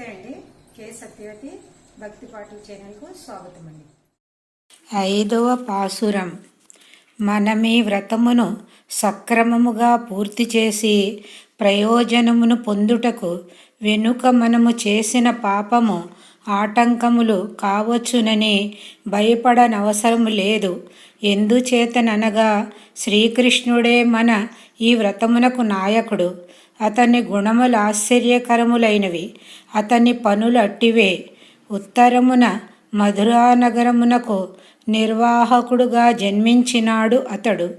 నమస్తే అండి. కే సత్యవతి భక్తి పాటల ఛానల్కు స్వాగతం అండి ఐదవ పాసురం. మనమే వ్రతమును సక్రమముగా పూర్తి చేసి ప్రయోజనమును పొందుటకు వెనుక మనము చేసిన పాపము ఆటంకములు కావచ్చునని భయపడనవసరం లేదు. ఎందుచేతననగా శ్రీకృష్ణుడే మన ఈ వ్రతమునకు నాయకుడు. అతని గుణములు ఆశ్చర్యకరములైనవి. అతని పనులు అట్టివే ఉత్తరమున మధురానగరమునకు నిర్వాహకుడుగా జన్మించినాడు అతడు.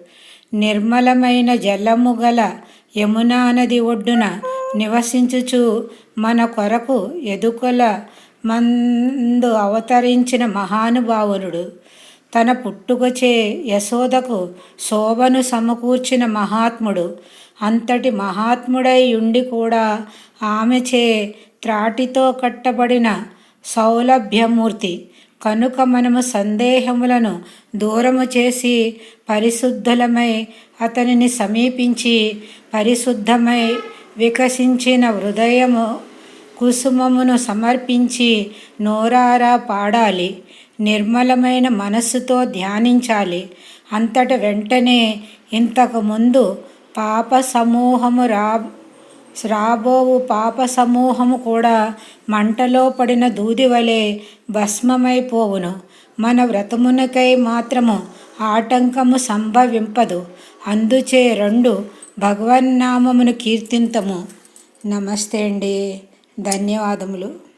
నిర్మలమైన జలము గల యమునా నది ఒడ్డున నివసించుచు మన కొరకు ఎదుకల మందు అవతరించిన మహానుభావునుడు తన పుట్టుకచే యశోదకు శోభను సమకూర్చిన మహాత్ముడు అంతటి మహాత్ముడై ఉండి కూడా ఆమెచే త్రాటితో కట్టబడిన సౌలభ్యమూర్తి కనుక మనము సందేహములను దూరము చేసి పరిశుద్ధులమై అతనిని సమీపించి పరిశుద్ధమై వికసించిన హృదయము కుసుమమును సమర్పించి నోరారా పాడాలి. నిర్మలమైన మనస్సుతో ధ్యానించాలి. అంతట వెంటనే ఇంతకు ముందు పాప సమూహము రా రాబోవు పాప సమూహము కూడా మంటలో పడిన దూది వలె భస్మమైపోవును మన వ్రతమునకై మాత్రము ఆటంకము సంభవింపదు. అందుచే రెండు భగవన్నామమును కీర్తింతము. నమస్తే అండి. ధన్యవాదములు.